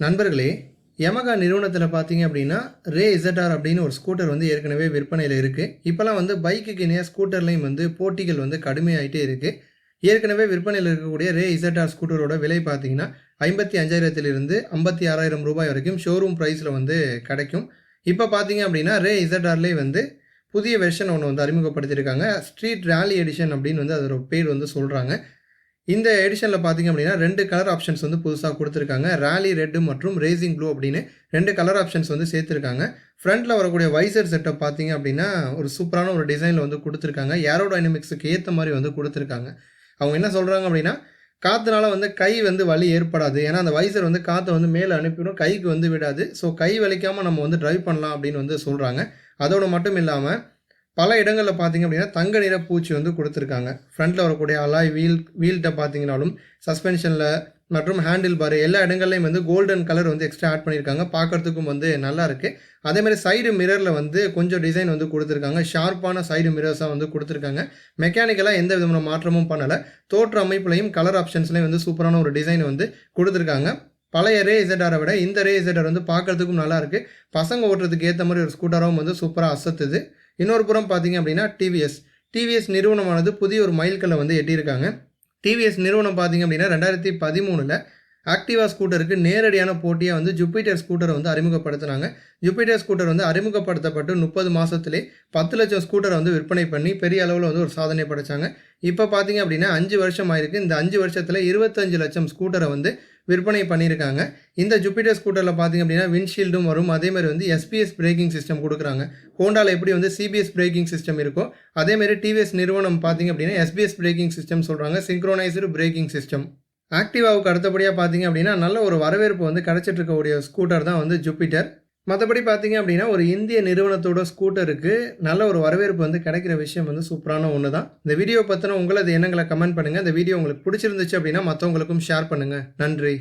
நண்பர்களே யமகா நிறுவனத்தில் பார்த்தீங்க அப்படின்னா ரே இசட்ஆர் அப்படின்னு ஒரு ஸ்கூட்டர் வந்து ஏற்கனவே விற்பனையில் இருக்குது இப்போலாம் வந்து பைக்குக்கு இணையாக ஸ்கூட்டர்லேயும் வந்து போட்டிகள் வந்து கடுமையாயிட்டே இருக்குது ஏற்கனவே விற்பனையில் இருக்கக்கூடிய ரே இசட்ஆர் ஸ்கூட்டரோட விலை பார்த்தீங்கன்னா ஐம்பத்தி அஞ்சாயிரத்திலிருந்து ஐம்பத்தி ஆறாயிரம் ரூபாய் வரைக்கும் ஷோரூம் ப்ரைஸில் வந்து கிடைக்கும். இப்போ பார்த்தீங்க அப்படின்னா ரே இசட்டார்லேயே வந்து புதிய வெர்ஷன் ஒன்று வந்து அறிமுகப்படுத்தியிருக்காங்க. ஸ்ட்ரீட் ரேலி எடிஷன் அப்படின்னு வந்து அதோட பேர் வந்து சொல்கிறாங்க இந்த எடிஷனில் பார்த்தீங்க அப்படின்னா ரெண்டு கலர் ஆப்ஷன்ஸ் வந்து புதுசாக கொடுத்துருக்காங்க. ரேலி ரெட்டு மற்றும் ரேசிங் ப்ளூ அப்படின்னு ரெண்டு கலர் ஆப்ஷன்ஸ் வந்து சேர்த்துருக்காங்க. ஃப்ரண்ட்டில் வரக்கூடிய வைசர் செட்டப் பார்த்தீங்க அப்படின்னா ஒரு சூப்பரான ஒரு டிசைனில் வந்து கொடுத்துருக்காங்க. ஏரோடைனமிக்ஸுக்கு ஏற்ற மாதிரி வந்து கொடுத்துருக்காங்க. அவங்க என்ன சொல்கிறாங்க அப்படின்னா காற்றுனால வந்து கை வந்து வலி ஏற்படாது. ஏன்னா அந்த வைசர் வந்து காற்றை வந்து மேலே அனுப்பிடும் கைக்கு வந்து விடாது. ஸோ கை வலிக்காமல் நம்ம வந்து ட்ரைவ் பண்ணலாம் அப்படின்னு வந்து சொல்கிறாங்க அதோடு மட்டும் இல்லாமல் பல இடங்களில் பார்த்தீங்க அப்படின்னா தங்க நிற பூச்சி வந்து கொடுத்துருக்காங்க. ஃப்ரண்ட்டில் வரக்கூடிய அலாய் வீல் வீல்கிட்ட பார்த்தீங்கனாலும் சஸ்பென்ஷனில் மற்றும் ஹேண்டில் பார் எல்லா இடங்கள்லையும் வந்து கோல்டன் கலர் வந்து எக்ஸ்ட்ரா ஆட் பண்ணியிருக்காங்க பார்க்கறதுக்கும் வந்து நல்லா இருக்குது அதே மாதிரி சைடு மிரரில் வந்து கொஞ்சம் டிசைன் வந்து கொடுத்துருக்காங்க. ஷார்ப்பான சைடு மிரர்ஸாக வந்து கொடுத்துருக்காங்க. மெக்கானிக்கலாக எந்த விதமான மாற்றமும் பண்ணலை. தோற்ற அமைப்புலையும் கலர் ஆப்ஷன்ஸ்லையும் வந்து சூப்பரான ஒரு டிசைன் வந்து கொடுத்துருக்காங்க. பழைய ரே இசடாரை விட இந்த ரே இசடார் வந்து பார்க்கறதுக்கும் நல்லாயிருக்கு பசங்க ஓட்டுறதுக்கு ஏற்ற மாதிரி ஒரு ஸ்கூட்டராகவும் வந்து சூப்பராக அசத்துது. இன்னொரு புறம் பார்த்தீங்க அப்படின்னா டிவிஎஸ் டிவிஎஸ் நிறுவனமானது புதிய ஒரு மைல்கல்லை வந்து எட்டியிருக்காங்க. டிவிஎஸ் நிறுவனம் பார்த்தீங்க அப்படின்னா ரெண்டாயிரத்தி பதிமூணில் ஆக்டிவா ஸ்கூட்டருக்கு நேரடியான போட்டியாக வந்து ஜூப்பிட்டர் ஸ்கூட்டரை வந்து அறிமுகப்படுத்தினாங்க. ஜூப்பிட்டர் ஸ்கூட்டர் வந்து அறிமுகப்படுத்தப்பட்டு முப்பது மாதத்துலேயே பத்து லட்சம் ஸ்கூட்டரை வந்து விற்பனை பண்ணி பெரிய அளவில் வந்து ஒரு சாதனை படைச்சாங்க. இப்போ பார்த்தீங்க அப்படின்னா அஞ்சு வருஷம் ஆயிருக்கு. இந்த அஞ்சு வருஷத்தில் இருபத்தஞ்சு லட்சம் ஸ்கூட்டரை வந்து விற்பனை பண்ணியிருக்காங்க. இந்த ஜூபிட்டர் ஸ்கூட்டரில் பார்த்தீங்க அப்படின்னா விண்ட்ஷீல்டும் வரும். அதே மாதிரி வந்து எஸ்பிஎஸ் பிரேக்கிங் சிஸ்டம் கொடுக்குறாங்க. ஹோண்டாவில் எப்படி வந்து சிபிஎஸ் பிரேக்கிங் சிஸ்டம் இருக்கோ அதேமாதிரி டிவிஎஸ் நிறுவனம் பார்த்தீங்க அப்படின்னா எஸ்பிஎஸ் பிரேக்கிங் சிஸ்டம் சொல்கிறாங்க சிங்க்ரோனைஸ்டு பிரேக்கிங் சிஸ்டம் ஆக்டிவாவுக்கு அடுத்தபடியாக பார்த்தீங்க அப்படின்னா நல்ல ஒரு வரவேற்பு வந்து கிடச்சிட்டு இருக்கக்கூடிய ஸ்கூட்டர் தான் வந்து ஜூபிட்டர் மற்றபடி பார்த்தீங்க அப்படின்னா ஒரு இந்திய நிறுவனத்தோட ஸ்கூட்டருக்கு நல்ல ஒரு வரவேற்பு வந்து கிடைக்கிற விஷயம் வந்து சூப்பரான ஒன்று தான் இந்த வீடியோ பற்றின உங்களது எண்ணங்களை கமெண்ட் பண்ணுங்கள் இந்த வீடியோ உங்களுக்கு பிடிச்சிருந்துச்சு அப்படின்னா மற்றவங்களுக்கும் ஷேர் பண்ணுங்கள் நன்றி.